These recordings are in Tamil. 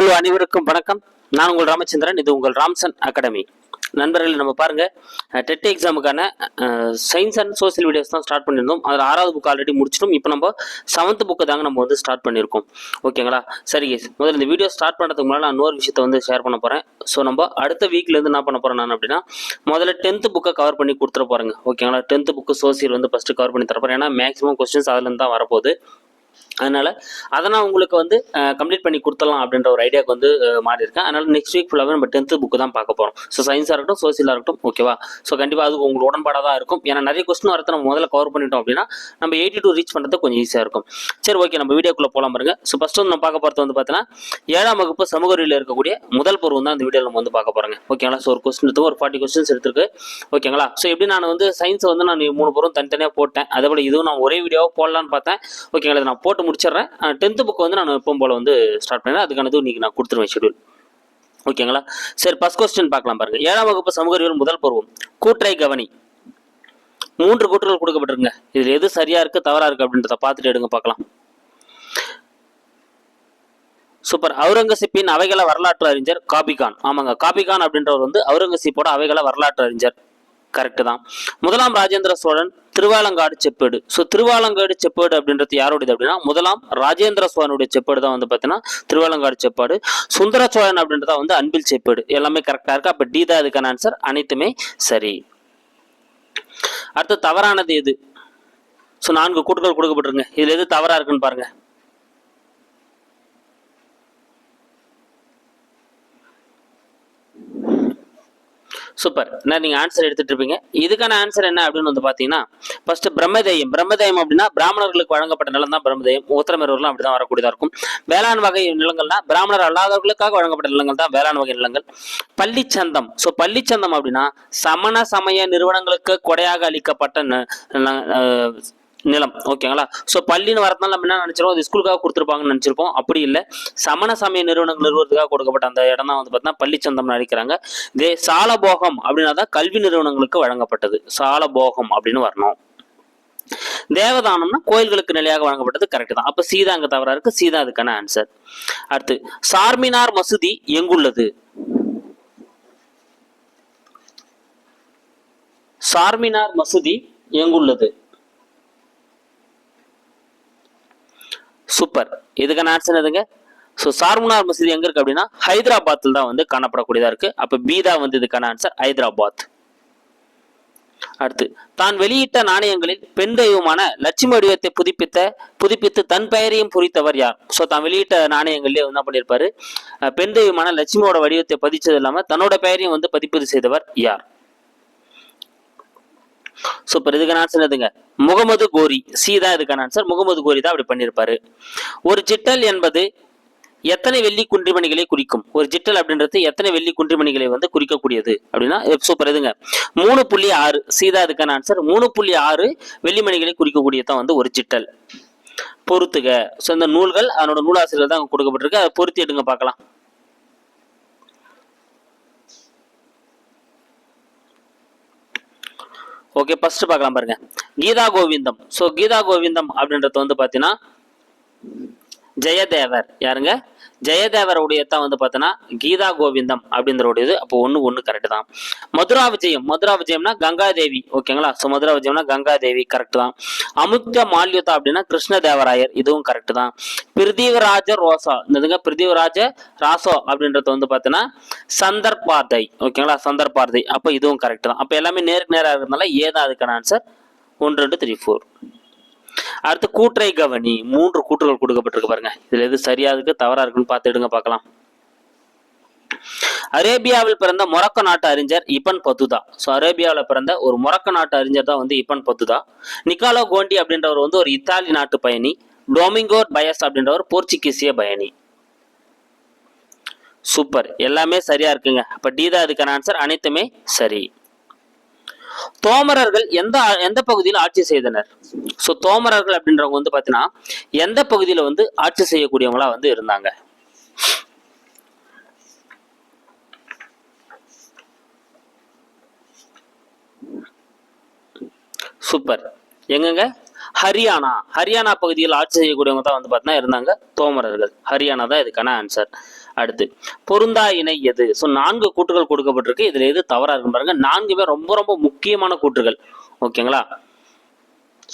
ஹலோ அனைவருக்கும் வணக்கம். நான் உங்கள் ராமச்சந்திரன் இது உங்கள் ராம்சன் அகாடமி. நண்பர்கள் நம்ம பாருங்க டெட் எக்ஸாமுக்கான சயின்ஸ் அண்ட் சோசியல் வீடியோஸ் தான் ஸ்டார்ட் பண்ணியிருந்தோம். அதில் ஆறாவது புக் ஆல்ரெடி முடிச்சிட்டோம். இப்போ நம்ம செவன்த் புக்கை தாங்க நம்ம வந்து ஸ்டார்ட் பண்ணியிருக்கோம். ஓகேங்களா சரி முதல்ல இந்த வீடியோ ஸ்டார்ட் பண்ணுறதுக்கு முன்னாடி நான் இன்னொரு விஷயத்தை வந்து ஷேர் பண்ண போகிறேன் ஸோ நம்ம அடுத்த வீக்லேருந்து என்ன பண்ண போகிறேன் நான் அப்படின்னா முதல்ல டென்த்து புக்கை கவர் பண்ணி கொடுத்துட போகிறேங்க ஓகேங்களா டென்த்து புக்கு சோசியல் வந்து ஃபஸ்ட்டு கவர் பண்ணி தரப்போகிறேன் ஏன்னா மேக்ஸிமம் கொஸ்டின்ஸ் அதுலேருந்து தான் வரப்போகுது. அதனால அதை நான் உங்களுக்கு வந்து கம்ப்ளீட் பண்ணி கொடுத்துடலாம் அப்படின்ற ஒரு ஐடியாவுக்கு வந்து மாறி இருக்கேன் அதனால் நெக்ஸ்ட் வீக் ஃபுல்லாகவே நம்ம டென்த்து புக்கு தான் பார்க்க போகிறோம் ஸோ சயின்ஸாக இருக்கட்டும் சோசியலாக இருக்கட்டும் ஓகேவா ஸோ கண்டிப்பாக அது உங்களுக்கு உடன்பாடாக தான் இருக்கும். ஏன்னா நிறைய கொஸ்டின் வரத்தை நம்ம முதல்ல கவர் பண்ணிட்டோம் அப்படின்னா நம்ம எயிட்டி டூ ரீச் பண்ணுறது கொஞ்சம் ஈஸியாக இருக்கும். சரி ஓகே நம்ம வீடியோக்குள்ளே போகலாம் பாருங்க. ஸோ ஃபஸ்ட்டு வந்து நம்ம பார்க்க போகிறது வந்து பார்த்தீங்கன்னா ஏழாம் வகுப்பு சமூக அறிவியல் இருக்கக்கூடிய முதல் பருவம் தான் இந்த வீடியோவில் நம்ம வந்து பார்க்க போகிறோங்க ஓகேங்களா ஸோ ஒரு கொஸ்டின் எடுத்து ஒரு ஃபார்ட்டி கொஸ்டின்ஸ் எடுத்துருக்கு. ஓகேங்களா ஸோ எப்படி நான் வந்து சயின்ஸை வந்து நான் மூணு பருவம் தனித்தனியாக போட்டேன்? அதே போல் இதுவும் நான் ஒரே வீடியோவாக போடலான்னு பார்த்தேன். ஓகேங்களா நான் போட்டு முடிச்சிடுறேன். டென்த்து புக் வந்து நான் எப்பவும் போல் வந்து ஸ்டார்ட் பண்ணேன் அதுக்கானது இன்றைக்கி நான் கொடுத்துருவேன் ஷெடியூல் ஓகேங்களா? சரி ஃபஸ்ட் கொஸ்டின் பார்க்கலாம் பாருங்க. ஏழாம் வகுப்பு சமூக அறிவியல் முதல் பருவம். கூற்றை கவனி. மூன்று கூற்றுகள் கொடுக்கப்பட்டிருங்க இதில் எது சரியாக இருக்குது தவறாக இருக்குது அப்படின்றத பார்த்துட்டு எடுங்க பார்க்கலாம். சூப்பர் அவுரங்கசீப்பின் அவைகள வரலாற்று அறிஞர் காபிகான். ஆமாங்க காபிகான் அப்படின்றவர் வந்து அவுரங்கசீப்போட அவைகள வரலாற்று அறிஞர். கரெக்டு தான். முதலாம் ராஜேந்திர சோழன் திருவாலங்காடு செப்பேடு. ஸோ திருவாலங்காடு செப்பேடு அப்படின்றது யாருடையது அப்படின்னா முதலாம் ராஜேந்திர சோழனுடைய செப்பேடு தான் வந்து பார்த்தீங்கன்னா திருவாலங்காடு செப்பாடு. சுந்தர சோழன் அப்படின்றத வந்து அன்பில் செப்பேடு. எல்லாமே கரெக்டாக இருக்கு? அப்போ டி தான் இதுக்கான ஆன்சர் அனைத்துமே சரி. அடுத்து தவறானது எது? ஸோ நான்கு கூட்டுகள் கொடுக்கப்பட்டிருங்க இதில் எது தவறாக இருக்குன்னு பாருங்கள் சூப்பர் நான் நீங்க ஆன்சர் எடுத்துட்டு இருப்பீங்க இதுக்கான ஆன்சர் என்ன அப்படின்னு வந்து பாத்தீங்கன்னா ஃபர்ஸ்ட் பிரம்மதேயம். பிரம்மதேயம் அப்படின்னா பிராமணர்களுக்கு வழங்கப்பட்ட நிலம் தான் பிரம்மதேயம். உத்தரமேரூர்லாம் அப்படிதான் வரக்கூடியதா இருக்கும். வேளாண் வகை நிலங்கள்னா பிராமணர் அல்லாதவர்களுக்காக வழங்கப்பட்ட நிலங்கள் தான் வேளாண் வகை நிலங்கள். பள்ளிச்சந்தம். ஸோ பள்ளிச்சந்தம் அப்படின்னா சமண சமய நிறுவனங்களுக்கு கொடையாக அளிக்கப்பட்ட ந- நிலம் ஓகேங்களா? ஸோ பள்ளின்னு வரதுனால நம்ம என்ன நினச்சிருவோம்? அது ஸ்கூலுக்காக கொடுத்துருப்பாங்கன்னு நினச்சிருப்போம். அப்படி இல்லை. சமண சமய நிறுவனங்கள் நிறுவனத்துக்காக கொடுக்கப்பட்ட அந்த இடம் தான் வந்து பார்த்தீங்கன்னா பள்ளிச்சந்தம்னு அழைக்கிறாங்க. இதே சாலபோகம் அப்படின்னா தான் கல்வி நிறுவனங்களுக்கு வழங்கப்பட்டது. சாலபோகம் அப்படின்னு வரணும். தேவதானம்னா கோயில்களுக்கு நிலையாக வழங்கப்பட்டது கரெக்ட் தான். அப்போ சீதா அங்கே தவறா இருக்கு. சீதா அதுக்கான ஆன்சர் அடுத்து சார்மினார் மசூதி எங்குள்ளது? சார்மினார் மசூதி எங்குள்ளது? சூப்பர். இதுக்கான ஆன்சர் எதுங்க ஸோ சார்முனார் மசூதி எங்கே இருக்குது அப்படின்னா ஹைதராபாத்தில் தான் வந்து காணப்படக்கூடியதாக இருக்குது அப்போ பீதா வந்து இதுக்கான ஆன்சர் ஹைதராபாத். அடுத்து தான் வெளியிட்ட நாணயங்களில் பெண் தெய்வமான லட்சுமி வடிவத்தை புதுப்பித்த புதுப்பித்து தன் பெயரையும் புரித்தவர் யார்? ஸோ தான் வெளியிட்ட நாணயங்கள்லேயே என்ன பண்ணியிருப்பாரு? பெண் தெய்வமான லட்சுமியோட வடிவத்தை பதிச்சது இல்லாமல் தன்னோட பெயரையும் வந்து பதிப்பது செய்தவர் யார்? சூப்பர் இதுக்கான ஆன்சர் எதுங்க? முகமது கோரி. சி தான் இதுக்கான ஆன்சர் முகமது கோரி தான் அப்படி பண்ணியிருப்பாரு. ஒரு ஜிட்டல் என்பது எத்தனை வெள்ளி குன்றிமணிகளை குறிக்கும்? ஒரு ஜிட்டல் அப்படின்றது எத்தனை வெள்ளி குன்றிமணிகளை வந்து குறிக்கக்கூடியது? அப்படின்னா eh, சூப்பர் எதுங்க மூணு புள்ளி ஆறு சீதா இதுக்கான ஆன்சர் மூணு புள்ளி ஆறு வெள்ளிமணிகளை குறிக்கக்கூடியதான் வந்து ஒரு ஜிட்டல். பொறுத்துக. ஸோ இந்த நூல்கள் அதனோட நூலாசிரியர்கள் தான் கொடுக்கப்பட்டிருக்கு. அதை பொருத்தி எடுங்க பார்க்கலாம். ஓகே ஃபர்ஸ்ட் பார்க்கலாம் பாருங்க. கீதா கோவிந்தம். ஸோ கீதா கோவிந்தம் அப்படின்றது வந்து பார்த்தீங்கன்னா ஜெயதேவர். யாருங்க? ஜெயதேவருடைய தான் வந்து பார்த்தோன்னா கீதா கோவிந்தம் அப்படின்றவுடையது அப்போ ஒன்று ஒன்று கரெக்ட் தான். மதுரா விஜயம். மதுரா விஜயம்னா கங்கா தேவி ஓகேங்களா ஸோ மதுரா விஜயம்னா கங்கா தேவி கரெக்ட் தான். அமுக்த மால்யுதா அப்படின்னா கிருஷ்ணதேவராயர். இதுவும் கரெக்ட் தான். பிரிதிவராஜ ரோசா. இந்ததுங்க பிரிதிவராஜ ராசோ அப்படின்றது வந்து பார்த்தீங்கன்னா சந்தர்பார்தை ஓகேங்களா சந்தர்பார்தை அப்போ இதுவும் கரெக்ட் தான். அப்போ எல்லாமே நேருக்கு நேராக இருக்கிறதுனால ஏதான் அதுக்கான ஆன்சர் ஒன்று ரெண்டு த்ரீ ஃபோர் அடுத்து கூற்றை கவனி. மூன்று கூற்றுகள் கொடுக்கப்பட்டிருக்கு பாருங்க. இதுல எது சரியா இருக்கு தவறா இருக்குன்னு பார்த்து எடுங்க பார்க்கலாம். அரேபியாவில் பிறந்த மொரக்க நாட்டு அறிஞர் இப்பன் பத்துதா. ஸோ அரேபியாவில் பிறந்த ஒரு மொரக்க நாட்டு அறிஞர் தான் வந்து இப்பன் பத்துதா. நிக்காலோ கோண்டி அப்படின்றவர் வந்து ஒரு இத்தாலி நாட்டு பயணி. டொமிங்கோர் பயஸ் அப்படின்றவர் போர்ச்சுகீசிய பயணி. சூப்பர். எல்லாமே சரியா இருக்குங்க. அப்ப டி தான் இதுக்கான ஆன்சர் அனைத்துமே சரி. தோமரர்கள் எந்த எந்த பகுதியில் ஆட்சி செய்தனர். ஸோ தோமரர்கள் அப்படின்றவங்க வந்து பார்த்தீங்கன்னா எந்த பகுதியில் வந்து ஆட்சி செய்யக்கூடியவங்களா வந்து இருந்தாங்க? சூப்பர் எங்கங்க? ஹரியானா. ஹரியானா பகுதியில் ஆட்சி செய்யக்கூடியவங்க தான் வந்து பார்த்தீங்கன்னா இருந்தாங்க தோமரர்கள். ஹரியானா தான் இதுக்கான ஆன்சர் அடுத்து பொருந்தா இணை எது? ஸோ நான்கு கூற்றுகள் கொடுக்கப்பட்டிருக்கு. இதுல எது தவறா இருக்கு பாருங்க. நான்குமே ரொம்ப ரொம்ப முக்கியமான கூற்றுகள். ஓகேங்களா?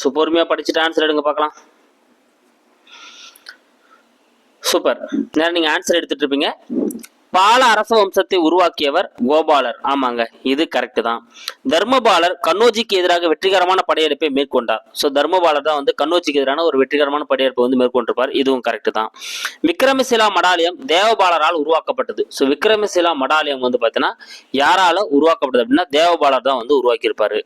ஸோ பொறுமையா படிச்சுட்டு ஆன்சர் எடுங்க பார்க்கலாம். சூப்பர் நேரம் நீங்க ஆன்சர் எடுத்துட்டு இருப்பீங்க. பால அரச வம்சத்தை உருவாக்கியவர் கோபாலர். ஆமாங்க இது கரெக்ட் தான். தர்மபாலர் கண்ணோஜிக்கு எதிராக வெற்றிகரமான படையெடுப்பை மேற்கொண்டார். ஸோ தர்மபாலர் தான் வந்து கண்ணோஜிக்கு எதிரான ஒரு வெற்றிகரமான படையெடுப்பை வந்து மேற்கொண்டிருப்பார். இதுவும் கரெக்ட் தான். விக்ரமசிலா மடாலயம் தேவபாலரால் உருவாக்கப்பட்டது. ஸோ விக்ரமசிலா மடாலயம் வந்து பார்த்தீங்கன்னா யாரால உருவாக்கப்பட்டது அப்படின்னா தேவபாலர் தான் வந்து உருவாக்கியிருப்பாரு.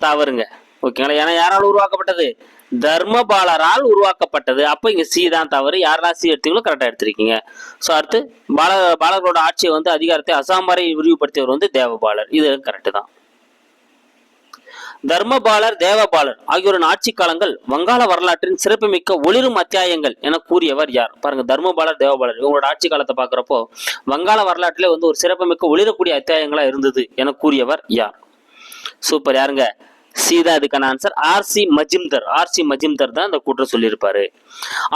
தவறுங்க. ஓகேங்களா? ஏன்னா யாரால் உருவாக்கப்பட்டது? தர்மபாலரால் உருவாக்கப்பட்டது. அப்போ இங்கே சி தான் தவறு. யாரெல்லாம் சி எடுத்தீங்களோ கரெக்டாக எடுத்திருக்கீங்க. ஸோ அடுத்து பால பாலர்களோட ஆட்சியை வந்து அதிகாரத்தை அசாம் வரை விரிவுபடுத்தியவர் வந்து தேவபாலர். இது கரெக்டு தான். தர்மபாலர் தேவபாலர் ஆகியோரின் ஆட்சி காலங்கள் வங்காள வரலாற்றின் சிறப்புமிக்க ஒளிரும் அத்தியாயங்கள் என கூறியவர் யார்? பாருங்க தர்மபாலர் தேவபாலர் இவங்களோட ஆட்சி காலத்தை பார்க்குறப்போ வங்காள வரலாற்றிலே வந்து ஒரு சிறப்புமிக்க ஒளிரக்கூடிய அத்தியாயங்களா இருந்தது என கூறியவர் யார்? சூப்பர் யாருங்க? சி தான் இதுக்கான answer RC Majumdar RC Majumdar தான் இந்த கூற்று சொல்லியிருப்பாரு.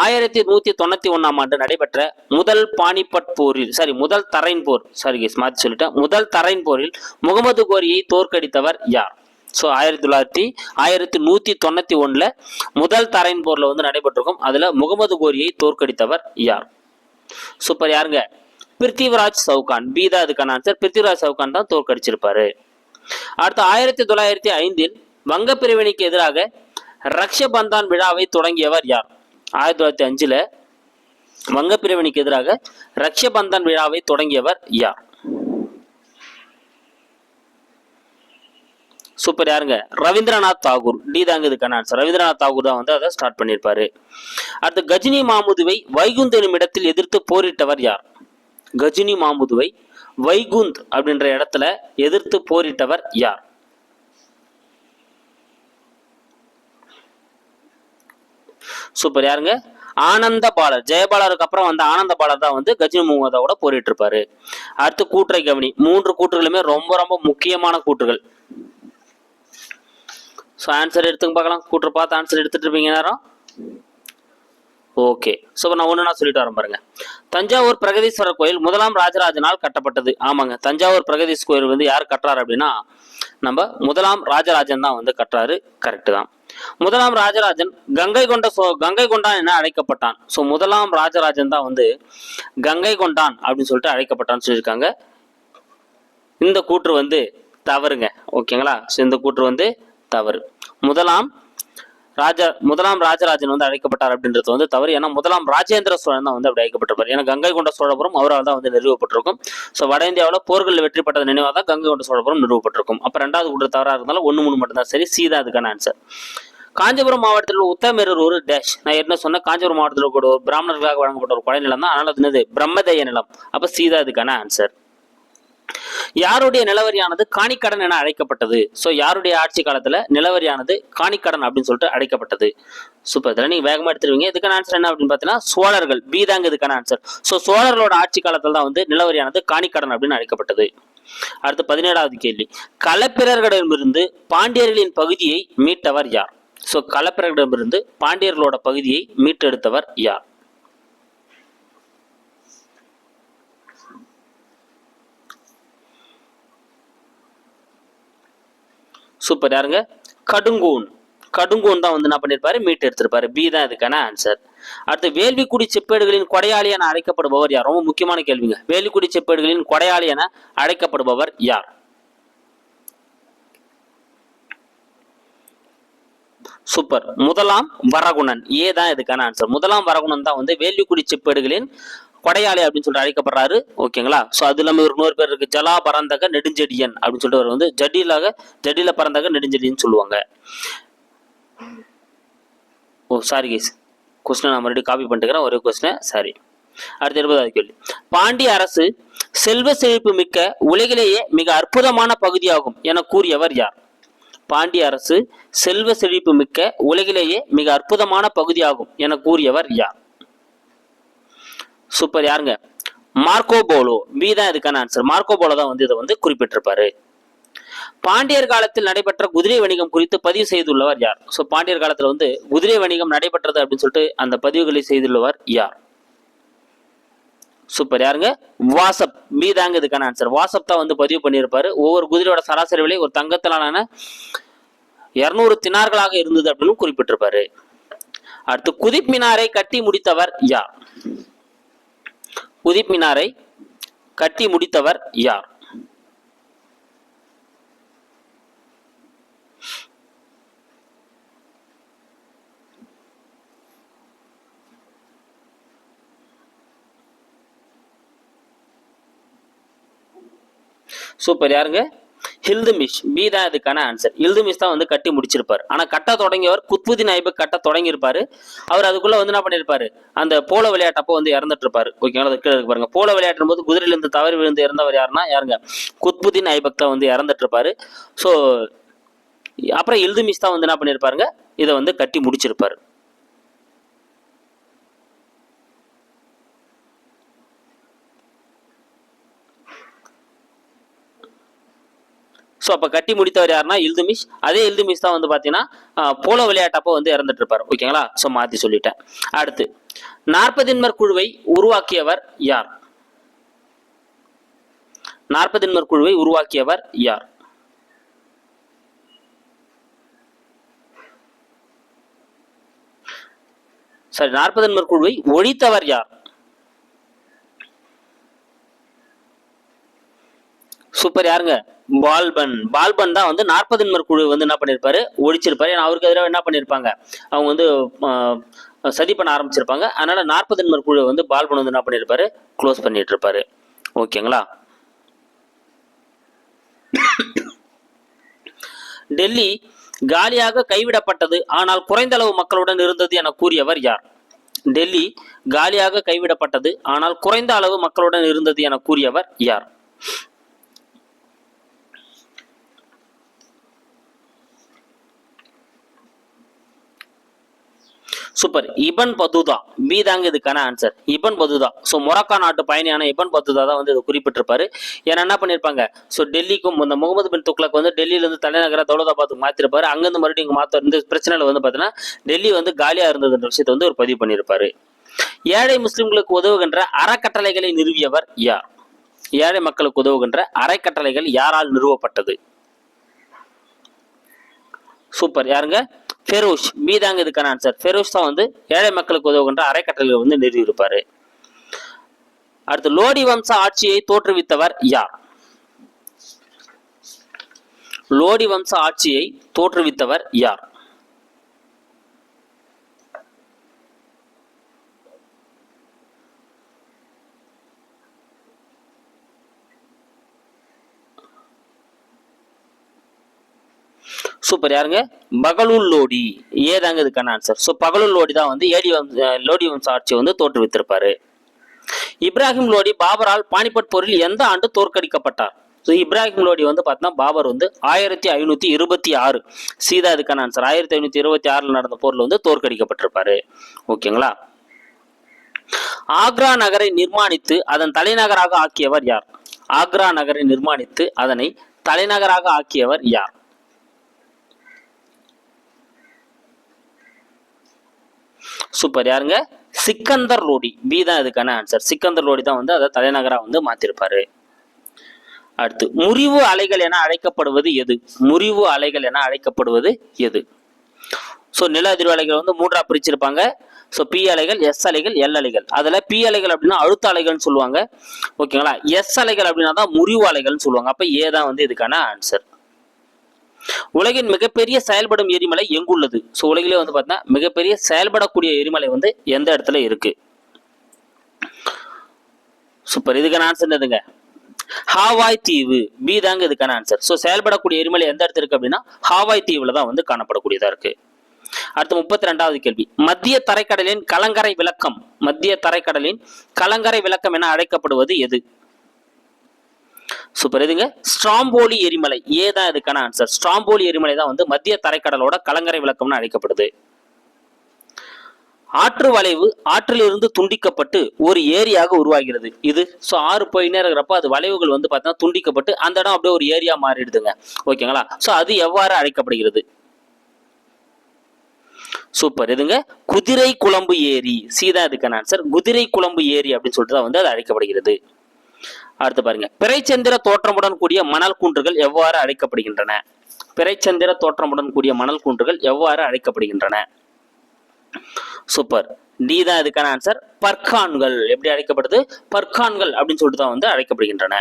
ஆயிரத்தி நூத்தி தொண்ணூத்தி ஒன்னாம் ஆண்டு நடைபெற்ற முதல் பானிபட் போரில் சாரி முதல் தரைன் போர் சாரி மாத்தி சொல்லிட்டேன். முதல் தரைன் போரில் முகமது கோரியை தோற்கடித்தவர் யார்? ஸோ ஆயிரத்தி தொள்ளாயிரத்தி ஆயிரத்தி நூத்தி தொண்ணூத்தி ஒன்றில் முதல் தரையின் போர்ல வந்து நடைபெற்றிருக்கும். அதுல முகமது கோரியை தோற்கடித்தவர் யார்? சூப்பர் யாருங்க? பிருத்திவிராஜ் சவுகான் பீதா அதுக்கான ஆன்சர் பிருத்திவிராஜ் சவுகான் தான் தோற்கடிச்சிருப்பாரு. அடுத்து ஆயிரத்தி தொள்ளாயிரத்தி ஐந்தில் வங்க பிரிவினைக்கு எதிராக ரக்ஷபந்தான் விழாவை தொடங்கியவர் யார்? ஆயிரத்தி தொள்ளாயிரத்தி அஞ்சுல வங்க பிரிவினைக்கு எதிராக ரக்ஷபந்தன் விழாவை தொடங்கியவர் யார்? சூப்பர் யாருங்க? ரவீந்திரநாத் தாகூர். டி தாங்க இதுக்கான ஆன்சர் ரவீந்திரநாத் தாகூர் தான் வந்து அதை ஸ்டார்ட் பண்ணியிருப்பாரு. அடுத்து கஜினி மாமுதுவை வைகுந்த் எனும் இடத்தில் எதிர்த்து போரிட்டவர் யார்? கஜினி மாமுதுவை வைகுந்த் அப்படின்ற இடத்துல எதிர்த்து போரிட்டவர் யார்? சூப்பர். யாருங்க? ஆனந்த பாலர். ஜெயபாலருக்கு அப்புறம் வந்த ஆனந்த பாலர் தான் வந்து கஜினி முகமதாவோட போரிட்டு இருப்பாரு அடுத்து கூற்றை கவனி. மூன்று கூற்றுகளுமே ரொம்ப ரொம்ப முக்கியமான கூற்றுகள். ஸோ ஆன்சர் எடுத்துங்க பார்க்கலாம். கூற்று பார்த்து ஆன்சர் எடுத்துட்டு இருப்பீங்க நேரம் ஓகே ஸோ நான் ஒன்று நான் சொல்லிட்டு வரேன் பாருங்க. தஞ்சாவூர் பிரகதீஸ்வரர் கோயில் முதலாம் ராஜராஜனால் கட்டப்பட்டது. ஆமாங்க. தஞ்சாவூர் பிரகதீஷ் கோயில் வந்து யார் கட்டுறாரு அப்படின்னா நம்ம முதலாம் ராஜராஜன் தான் வந்து கட்டுறாரு. கரெக்டு தான். முதலாம் ராஜராஜன் கங்கை கொண்ட சோ கங்கை கொண்டான் என அழைக்கப்பட்டான். ஸோ முதலாம் ராஜராஜன் தான் வந்து கங்கை கொண்டான் அப்படின்னு சொல்லிட்டு அழைக்கப்பட்டான்னு சொல்லியிருக்காங்க. இந்த கூற்று வந்து தவறுங்க. ஓகேங்களா ஸோ இந்த கூற்று வந்து தவறு. முதலாம் ராஜா முதலாம் ராஜராஜன் வந்து அழைக்கப்பட்டார் அப்படின்றது வந்து தவறு. ஏன்னா முதலாம் ராஜேந்திர சோழன் தான் வந்து அப்படி அழைக்கப்பட்டிருப்பார். ஏன்னா கங்கை கொண்ட சோழபுரம் அவரால் தான் வந்து நிறுவப்பட்டிருக்கும். ஸோ வட இந்தியாவில் போர்களில் வெற்றி பெற்றது நினைவாக தான் கங்கை கொண்ட சோழபுரம் நிறுவப்பட்டிருக்கும். அப்போ ரெண்டாவது கூட தவறாக இருந்தாலும் ஒன்று மூணு மட்டும்தான். சரி சீதா அதுக்கான ஆன்சர் காஞ்சிபுரம் மாவட்டத்தில் உள்ள உத்தமேரூர் ஒரு டேஷ் நான் என்ன சொன்னேன் காஞ்சிபுரம் மாவட்டத்தில் கூட ஒரு பிராமணர்களாக வழங்கப்பட்ட ஒரு கொலை நிலம் தான். அதனால் அது என்னது? பிரம்மதேய நிலம். அப்போ சீதா இதுக்கான ஆன்சர் யாருடைய நிலவரியானது காணிக்கடன் என அழைக்கப்பட்டது? ஸோ யாருடைய ஆட்சி காலத்தில் நிலவரியானது காணிக்கடன் அப்படின்னு சொல்லிட்டு அழைக்கப்பட்டது? சூப்பர் இதில் நீங்கள் வேகமாக எடுத்துருவீங்க. இதுக்கான ஆன்சர் என்ன அப்படின்னு பார்த்தீங்கன்னா சோழர்கள். பி தாங்க இதுக்கான ஆன்சர் ஸோ சோழர்களோட ஆட்சி காலத்தில் தான் வந்து நிலவரியானது காணிக்கடன் அப்படின்னு அழைக்கப்பட்டது. அடுத்து பதினேழாவது கேள்வி. களப்பிரர்களிடமிருந்து பாண்டியர்களின் பகுதியை மீட்டவர் யார்? ஸோ களப்பிரர்களிடமிருந்து பாண்டியர்களோட பகுதியை மீட்டெடுத்தவர் யார்? சூப்பர் யாருங்க? கடுங்கூன். கடுங்கூன் தான் வந்து என்ன பண்ணியிருப்பாரு மீட்டு எடுத்திருப்பாரு. பி தான் இதுக்கான ஆன்சர் அடுத்து வேள்விக்குடி செப்பேடுகளின் கொடையாளி என அழைக்கப்படுபவர் யார்? ரொம்ப முக்கியமான கேள்விங்க. வேள்விக்குடி செப்பேடுகளின் கொடையாளி என அழைக்கப்படுபவர் யார்? சூப்பர் முதலாம் வரகுணன். ஏ தான் இதுக்கான ஆன்சர் முதலாம் வரகுணன் தான் வந்து வேள்விக்குடி செப்பேடுகளின் கொடையாளி அப்படின்னு சொல்லிட்டு அழைக்கப்படுறாரு. ஓகேங்களா? ஸோ அது இல்லாமல் ஒரு இன்னொரு பேர் இருக்கு. ஜலா பரந்தக நெடுஞ்செடியன் அப்படின்னு சொல்லிட்டு அவர் வந்து ஜடியிலாக ஜடியில பரந்தக நெடுஞ்செடியன் சொல்லுவாங்க. ஓ சாரி கேஸ் கொஸ்டினை நான் மறுபடியும் காப்பி பண்ணிட்டுக்கிறேன். ஒரே கொஸ்டினை சாரி அடுத்த இருபதாவது கேள்வி. பாண்டிய அரசு செல்வ செழிப்பு மிக்க உலகிலேயே மிக அற்புதமான பகுதியாகும் என கூறியவர் யார்? பாண்டிய அரசு செல்வ செழிப்பு மிக்க உலகிலேயே மிக அற்புதமான பகுதியாகும் என கூறியவர் யார்? சூப்பர் யாருங்க? மார்க்கோ போலோ பி தான் இதுக்கான ஆன்சர் மார்க்கோ போலோ தான் வந்து இதை வந்து குறிப்பிட்டிருப்பாரு. பாண்டியர் காலத்தில் நடைபெற்ற குதிரை வணிகம் குறித்து பதிவு செய்துள்ளவர் யார்? ஸோ பாண்டியர் காலத்தில் வந்து குதிரை வணிகம் நடைபெற்றது அப்படின்னு சொல்லிட்டு அந்த பதிவுகளை செய்துள்ளவர் யார்? சூப்பர் யாருங்க? வாசப். பி தாங்க இதுக்கான ஆன்சர் வாசப் தான் வந்து பதிவு பண்ணியிருப்பாரு. ஒவ்வொரு குதிரையோட சராசரி விலை ஒரு தங்கத்திலான இரநூறு தினார்களாக இருந்தது அப்படின்னு குறிப்பிட்டிருப்பாரு. அடுத்து குதிப் மினாரை கட்டி முடித்தவர் யார்? குதிப் மினாரை கட்டி முடித்தவர் யார்? சூப்பர். யாருங்க? ஹில்துமிஷ் பி தான் இதுக்கான ஆன்சர் ஹில்துமிஷ் தான் வந்து கட்டி முடிச்சிருப்பார். ஆனால் கட்ட தொடங்கியவர் குத்புதீன் ஐபக் கட்ட தொடங்கியிருப்பார். அவர் அதுக்குள்ள வந்து என்ன பண்ணியிருப்பாரு? அந்த போல விளையாட்டப்போ வந்து இறந்துட்டு இருப்பார் ஓகேங்களா அது கீழே பாருங்க. போல விளையாட்டும் போது குதிரையிலிருந்து தவறி விழுந்து இறந்தவர் யாருன்னா யாருங்க? குத்புதீன் ஐபக் தான் வந்து இறந்துட்டு இருப்பார் ஸோ அப்புறம் இல்துமிஷ் தான் வந்து என்ன பண்ணியிருப்பாருங்க? இதை வந்து கட்டி முடிச்சிருப்பாரு. ஸோ அப்போ கட்டி முடித்தவர் யாருன்னா இல்துமிஷ். அதே இல்துமிஷ் தான் வந்து பார்த்தீங்கன்னா போல போலோ விளையாட்டப்போ வந்து இறந்துட்டு இருப்பார் ஓகேங்களா ஸோ மாற்றி சொல்லிட்டேன். அடுத்து நாற்பதின்மர் குழுவை உருவாக்கியவர் யார்? நாற்பதின்மர் குழுவை உருவாக்கியவர் யார்? சரி நாற்பதின்மர் குழுவை ஒழித்தவர் யார்? சூப்பர் யாருங்க? பால்பன். பால்பன் தான் வந்து நாற்பதின்மர் குழு வந்து என்ன பண்ணியிருப்பாரு ஒழிச்சிருப்பாரு ஏன்னா அவருக்கு எதிராக என்ன பண்ணியிருப்பாங்க அவங்க வந்து ஆஹ், சதி பண்ண ஆரம்பிச்சிருப்பாங்க. அதனால நாற்பதின்மர் குழு வந்து பால்பன் வந்து என்ன பண்ணியிருப்பாரு க்ளோஸ் பண்ணிட்டு இருப்பாரு ஓகேங்களா? டெல்லி காலியாக கைவிடப்பட்டது. ஆனால் குறைந்த அளவு மக்களுடன் இருந்தது என கூறியவர் யார்? டெல்லி காலியாக கைவிடப்பட்டது. ஆனால் குறைந்த அளவு மக்களுடன் இருந்தது என கூறியவர் யார்? சூப்பர். இபன் பதுதா. பி தாங்க இதுக்கான answer Ibn Battuta. So Morocco நாட்டு பயணியான இபன் பதுதா தான் வந்து இதை குறிப்பிட்டிருப்பாரு. ஏன்னா என்ன பண்ணியிருப்பாங்க? ஸோ டெல்லிக்கும் இந்த முகமது பின் துக்ளக் வந்து டெல்லியிலேருந்து தலைநகராக தௌலதாபாத்துக்கு மாற்றிருப்பாரு அங்கேருந்து மறுபடியும் இங்கே மாற்ற இருந்து பிரச்சனையில் வந்து பார்த்தீங்கன்னா டெல்லி வந்து காலியாக இருந்ததுன்ற விஷயத்தை வந்து ஒரு பதிவு பண்ணியிருப்பாரு. ஏழை முஸ்லிம்களுக்கு உதவுகின்ற அறக்கட்டளைகளை நிறுவியவர் யார்? ஏழை மக்களுக்கு உதவுகின்ற அறக்கட்டளைகள் யாரால் நிறுவப்பட்டது? சூப்பர். யாருங்க? ஃபெரோஷ் பி தாங்க இதுக்கான ஆன்சர் ஃபெரோஷ் தான் வந்து ஏழை மக்களுக்கு உதவுகின்ற அறைக்கட்டளை வந்து நிறுவியிருப்பார். அடுத்து லோடி வம்ச ஆட்சியை தோற்றுவித்தவர் யார்? லோடி வம்ச ஆட்சியை தோற்றுவித்தவர் யார்? சூப்பர். யாருங்க? பகலூர் லோடி. ஏதாங்க இதுக்கான ஆன்சர் ஸோ பகலூர் லோடி தான் வந்து ஏடி வம்ச லோடி வம்ச ஆட்சி வந்து தோற்றுவித்திருப்பாரு. இப்ராஹிம் லோடி பாபரால் பானிபட் போரில் எந்த ஆண்டு தோற்கடிக்கப்பட்டார்? ஸோ இப்ராஹிம் லோடி வந்து பார்த்தீங்கன்னா பாபர் வந்து ஆயிரத்தி ஐநூத்தி இருபத்தி ஆறு. சீதா இதுக்கான ஆன்சர் ஆயிரத்தி ஐநூத்தி இருபத்தி ஆறுல நடந்த போரில் வந்து தோற்கடிக்கப்பட்டிருப்பாரு. ஓகேங்களா? ஆக்ரா நகரை நிர்மாணித்து அதன் தலைநகராக ஆக்கியவர் யார்? ஆக்ரா நகரை நிர்மாணித்து அதனை தலைநகராக ஆக்கியவர் யார்? சூப்பர் யாருங்க? சிக்கந்தர் லோடி. பி தான் இதுக்கான ஆன்சர் சிக்கந்தர் லோடி தான் வந்து அதை தலைநகராக வந்து மாத்திருப்பாரு. அடுத்து முறிவு அலைகள் என அழைக்கப்படுவது எது? முறிவு அலைகள் என அழைக்கப்படுவது எது? ஸோ நில அதிர்வு அலைகள் வந்து மூன்றாக பிரிச்சிருப்பாங்க. ஸோ பி அலைகள் எஸ் அலைகள் எல் அலைகள். அதில் பி அலைகள் அப்படின்னா அழுத்த அலைகள்னு சொல்லுவாங்க. ஓகேங்களா எஸ் அலைகள் அப்படின்னா தான் முறிவு அலைகள்னு சொல்லுவாங்க. அப்போ ஏ தான் வந்து இதுக்கான ஆன்சர் உலகின் மிகப்பெரிய செயல்படும் எரிமலை எங்குள்ளது? ஸோ உலகிலே வந்து பார்த்தீங்கன்னா மிகப்பெரிய செயல்படக்கூடிய எரிமலை வந்து எந்த இடத்துல இருக்கு? சூப்பர் இதுக்கான ஆன்சர் என்னதுங்க? ஹாவாய் தீவு. பி தாங்க இதுக்கான ஆன்சர் ஸோ செயல்படக்கூடிய எரிமலை எந்த இடத்துல இருக்கு அப்படின்னா ஹாவாய் தீவுல தான் வந்து காணப்படக்கூடியதா இருக்கு. அடுத்து முப்பத்தி ரெண்டாவது கேள்வி. மத்திய தரைக்கடலின் கலங்கரை விளக்கம். மத்திய தரைக்கடலின் கலங்கரை விளக்கம் என அழைக்கப்படுவது எது? சூப்பர் எதுங்க ஸ்ட்ராம்போலி எரிமலை. ஏ தான் இதுக்கான ஆன்சர் ஸ்ட்ராம்போலி எரிமலை தான் வந்து மத்திய தரைக்கடலோட கலங்கரை விளக்கம்னு அழைக்கப்படுது. ஆற்று வளைவு ஆற்றிலிருந்து துண்டிக்கப்பட்டு ஒரு ஏரியாக உருவாகிறது. இது ஸோ ஆறு போயினே இருக்கிறப்ப அது வளைவுகள் வந்து பார்த்தீங்கன்னா துண்டிக்கப்பட்டு அந்த இடம் அப்படியே ஒரு ஏரியா மாறிடுதுங்க. ஓகேங்களா ஸோ அது எவ்வாறு அழைக்கப்படுகிறது? சூப்பர் இதுங்க குதிரை குழம்பு ஏரி. சீதா இதுக்கான ஆன்சர் குதிரை குழம்பு ஏரி அப்படின்னு சொல்லிட்டு தான் வந்து அது அழைக்கப்படுகிறது. அடுத்து பாருங்க. பிறைச்சந்திர தோற்றமுடன் கூடிய மணல் குன்றுகள் எவ்வாறு அழைக்கப்படுகின்றன? பிறைச்சந்திர தோற்றமுடன் கூடிய மணல் குன்றுகள் எவ்வாறு அழைக்கப்படுகின்றன? சூப்பர் டி தான் இதுக்கான ஆன்சர் பர்கான்கள் எப்படி அழைக்கப்படுது? பர்கான்கள் அப்படின்னு சொல்லிட்டு தான் வந்து அழைக்கப்படுகின்றன.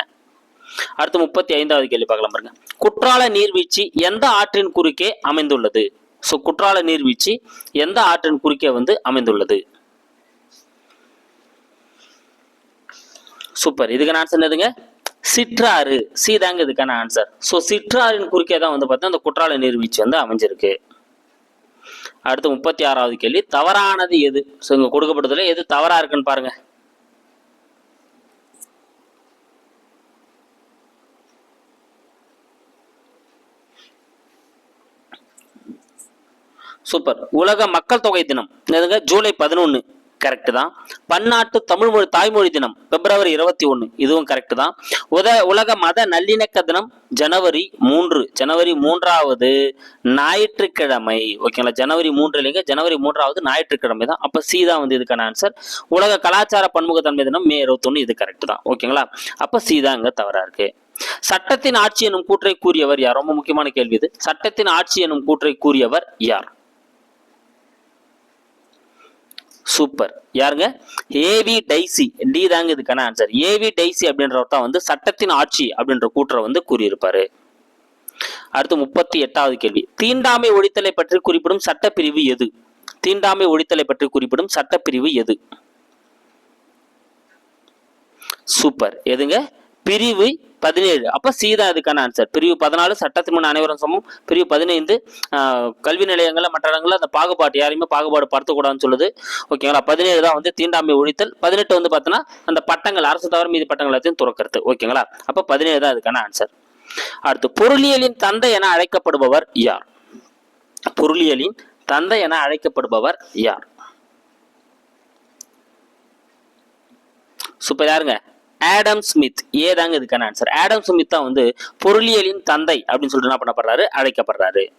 அடுத்து முப்பத்தி ஐந்தாவது கேள்வி பார்க்கலாம் பாருங்க. குற்றால நீர்வீழ்ச்சி எந்த ஆற்றின் குறுக்கே அமைந்துள்ளது? ஸோ குற்றால நீர்வீழ்ச்சி எந்த ஆற்றின் குறுக்கே வந்து அமைந்துள்ளது? சூப்பர் இதுக்கான ஆன்சர் என்னதுங்க? சிற்றாறு. சி தாங்க இதுக்கான ஆன்சர் ஸோ சிற்றாறின் குறுக்கே தான் வந்து பார்த்தா அந்த குற்றால நீர்வீழ்ச்சி வந்து அமைஞ்சிருக்கு. அடுத்து முப்பத்தி ஆறாவது கேள்வி. தவறானது எது? ஸோ இங்கே கொடுக்கப்பட்டதுல எது தவறா இருக்குன்னு பாருங்க. சூப்பர் உலக மக்கள் தொகை தினம். என்னதுங்க? ஜூலை பதினொன்னு. கரெக்ட் தான். பன்னாட்டு தமிழ் மொழி தாய்மொழி தினம் பிப்ரவரி இருபத்தி ஒன்று இதுவும் கரெக்ட் தான். உத உலக மத நல்லிணக்க தினம் ஜனவரி மூன்று. ஜனவரி மூன்றாவது ஞாயிற்றுக்கிழமை. ஓகேங்களா ஜனவரி மூன்று இல்லைங்க ஜனவரி மூன்றாவது ஞாயிற்றுக்கிழமை தான். அப்போ சி தான் வந்து இதுக்கான ஆன்சர் உலக கலாச்சார பன்முகத்தன்மை தினம் மே இருபத்தொன்று இது கரெக்ட் தான். ஓகேங்களா அப்போ சி தான் இங்கே தவறாக இருக்கு. சட்டத்தின் ஆட்சி எனும் கூற்றை கூறியவர் யார்? ரொம்ப முக்கியமான கேள்வி இது. சட்டத்தின் ஆட்சி எனும் கூற்றை கூறியவர் யார்? சூப்பர். யாருங்க? ஏவி டைசி டி தாங்க இதுக்கான ஆன்சர் ஏவி டைசி அப்படின்றவர் தான் வந்து சட்டத்தின் ஆட்சி அப்படின்ற கூற்றை வந்து கூறியிருப்பாரு. அடுத்து முப்பத்தி எட்டாவது கேள்வி. தீண்டாமை ஒழித்தலை பற்றி குறிப்பிடும் சட்டப்பிரிவு எது? தீண்டாமை ஒழித்தலை பற்றி குறிப்பிடும் சட்டப்பிரிவு எது? சூப்பர். எதுங்க? பிரிவு பதினேழு. அப்போ சி தான் இதுக்கான ஆன்சர் பிரிவு பதினாலு சட்டத்தின் அனைவரும் சமம். பிரிவு பதினைந்து கல்வி நிலையங்களில் மற்ற இடங்களில் அந்த பாகுபாடு யாரையுமே பாகுபாடு படுத்தக்கூடாதுன்னு சொல்லுது. ஓகேங்களா பதினேழு தான் வந்து தீண்டாமை ஒழித்தல். பதினெட்டு வந்து பார்த்தோன்னா அந்த பட்டங்கள் அரசு தவிர மீதி பட்டங்கள் எல்லாத்தையும் துறக்கிறது. ஓகேங்களா அப்போ பதினேழு தான் இதுக்கான ஆன்சர் அடுத்து பொருளியலின் தந்தை என அழைக்கப்படுபவர் யார்? பொருளியலின் தந்தை என அழைக்கப்படுபவர் யார்? சூப்பர் யாருங்க? ஆடம் ஸ்மித் ஏதாங்க இதுக்கான ஆன்சர் ஆடம் ஸ்மித் தான் வந்து பொருளியலின் தந்தை அப்படின்னு சொல்லிட்டு என்ன பண்ணப்படுறாரு? அழைக்கப்படுறாரு.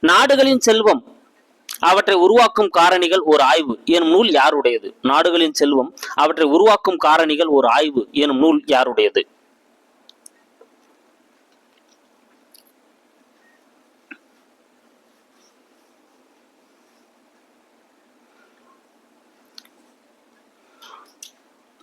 நாடுகளின் செல்வம். அவற்றை உருவாக்கும் காரணிகள் ஒரு ஆய்வு. எனும் நூல் யாருடையது? நாடுகளின் செல்வம். அவற்றை உருவாக்கும் காரணிகள் ஒரு ஆய்வு. எனும் நூல் யாருடையது?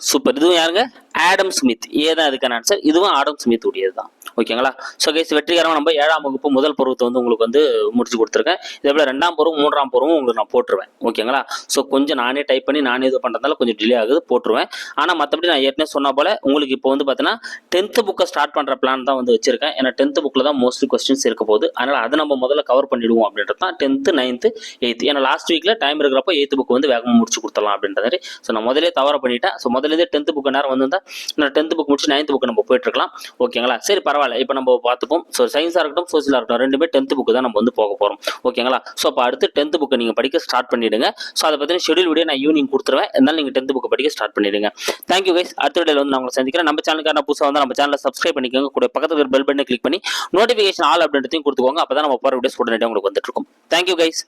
சூப்பர். இதுவும் யாருங்க? Adam Smith. ஏ தான் இதுக்கான ஆன்சர் இதுவும் ஆடம் ஸ்மித் உடையது தான் ஓகேங்களா ஸோ கேஸ் வெற்றிகரமாக நம்ம ஏழாம் வகுப்பு முதல் பருவத்தை வந்து உங்களுக்கு வந்து முடிச்சு கொடுத்துருக்கேன். இதே போல் ரெண்டாம் பருவம் மூன்றாம் பருவம் உங்களுக்கு நான் போட்டுருவேன். ஓகேங்களா ஸோ கொஞ்சம் நானே டைப் பண்ணி நானே இது பண்ணுறதால கொஞ்சம் டிலே ஆகுது போட்டுருவேன். ஆனால் மற்றபடி நான் ஏற்கனவே சொன்ன போல உங்களுக்கு இப்போ வந்து பார்த்தீங்கன்னா டென்த்து புக்கை ஸ்டார்ட் பண்ணுற பிளான் தான் வந்து வச்சிருக்கேன். ஏன்னா டென்த்து புக்கில் தான் மோஸ்ட்லி கொஸ்டின்ஸ் இருக்க போகுது. அதனால் அதை நம்ம முதல்ல கவர் பண்ணிடுவோம் அப்படின்றது தான் டென்த்து நைன்த்து எயித்து ஏன்னா லாஸ்ட் வீக்கில் டைம் இருக்கிறப்போ எயித்து புக் வந்து வேகமாக முடிச்சு கொடுத்துடலாம் அப்படின்ற மாதிரி. ஸோ நான் முதலே தவற பண்ணிட்டேன். ஸோ முதல்ல டென்த்து புக்கு நேரம் வந்து நான் டென்த்து புக் முடிச்சு நைன்த் புக் நம்ம போயிட்டு இருக்கலாம். ஓகேங்களா சரி பரவாயில்ல. இப்போ நம்ம பார்த்துப்போம். ஸோ சயின்ஸாக இருக்கட்டும் சோசியலாக இருக்கட்டும் ரெண்டுமே டென்த்து புக்கு தான் நம்ம வந்து போக போகிறோம் ஓகேங்களா ஸோ அப்போ அடுத்து டென்த்து புக்கை நீங்கள் படிக்க ஸ்டார்ட் பண்ணிடுங்க. ஸோ அதை பற்றின ஷெடியூல் வீடியோ நான் ஈவினிங் கொடுத்துருவேன். இருந்தாலும் நீங்கள் டென்த்து புக்கு படிக்க ஸ்டார்ட் பண்ணிடுங்க. தேங்க்யூ கைஸ் அடுத்த வீடியோவில் வந்து நான் உங்களை சந்திக்கிறேன். நம்ம சேனலுக்கான புதுசாக வந்து நம்ம சேனலை சப்ஸ்கிரைப் பண்ணிக்கோங்க. கூட பக்கத்தில் பெல் பட்டனை கிளிக் பண்ணி நோட்டிஃபிகேஷன் ஆல் அப்படின்றதையும் கொடுத்துக்கோங்க. அப்போ தான் நம்ம போகிற வீடியோஸ் உடனடியாக உங்களுக்கு வந்துட்டு இருக்கும். Thank you guys